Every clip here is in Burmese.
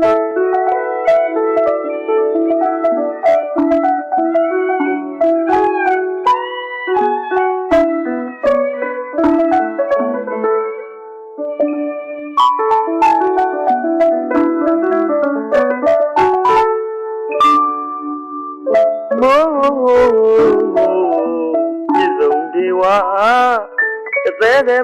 မိုးပြည့်စုံဒီဝါကတဲ့တဲ့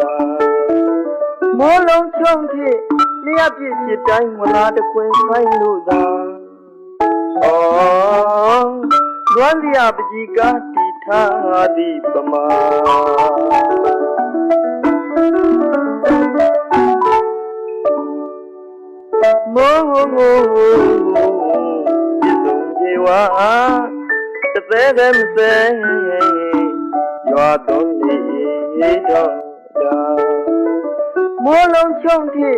မစဲရွာသွန်းလေးတော့တာမိုးလုံးချုံဖြစ်လျှပ်ပြည့်ဖြစ်တိုင်းဝလာတကွင်ဆိုင်လို့သာဩလွမ်းလျာပကြီးကတီထားသည်ပမာမိုးမိုးမိုးပြည့်စုံပြေဝါတသက်သက်မစဲရွာသွန်းနေတော့ တာမိုးလုံးချုံထိ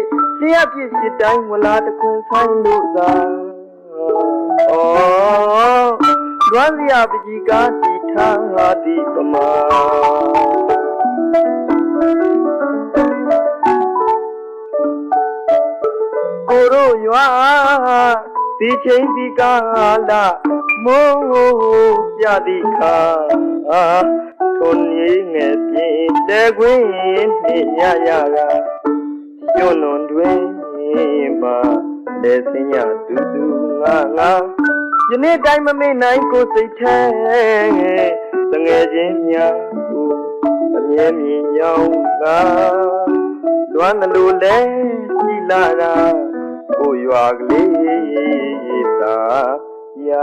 လျှက်ပြည့်စီတိုင်းဝလာတခွင်ဆိုင်လို့သာဩလွမ်းစရာပကြီးကားတီထားသည်ပမာကိုတို့ရွာဒီချိန်ဒီကာလမိုးပြသည်ခါထွန်ရင်းငယ်ပြင်း တဲခွင်းနှင့်ရရကညွန့်လွန်တွင်မှာလက်စင်းရတူတူငါငါယနေ့တိုင်းမမေ့နိုင်ကိုစိတ်ထဲတငယ်ချင်းများကိုအမြဲမြင်ရောက်လာလွမ်းလို့လဲရှိလာတာကိုရွာကလေးသာယာ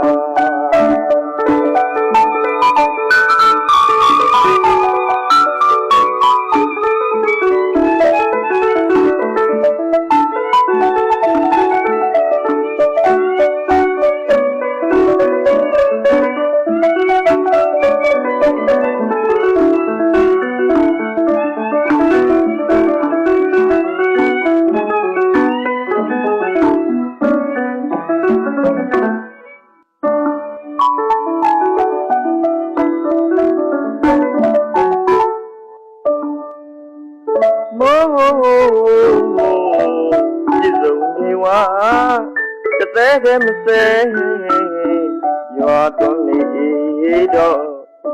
မိုးပြည့်စုံနေဝါတသက်ကမစဲရွာသွန်းနေတော့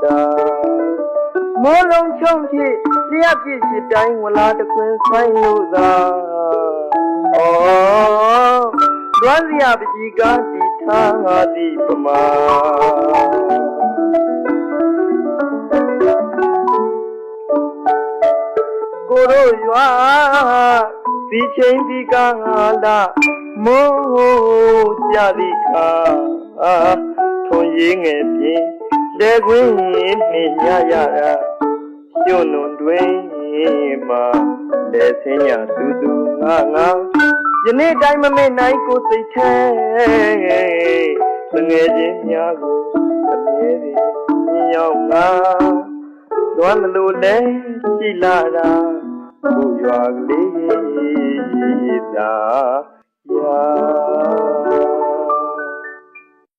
တာမိုးလုံးချုံဖြစ်လျှက်ပြည့်စီတိုင်းဝလာတခွင်ဆိုင်လို့သာဩလွမ်းစရာပကြီးကားတီထားသည်ပမာ တို့ရွာဒီချိန်ဒီကာလမိုးကြသည်ခါထွန်ရင်းငယ်ပြင်းလက်ခွင်းနှင့်ရရတာညွန့်လွန်တွင်မှာလက်ဆင်းရတူတူငါငါယနေ့တိုင်းမမေ့နိုင်ကိုစိတ်ထဲတငယ်ချင်းများကိုအမြဲတည်းညင်ရောက်ငါလွမ်းလို့လဲရှိလာတာ ကိုရွာကလေးသာယာ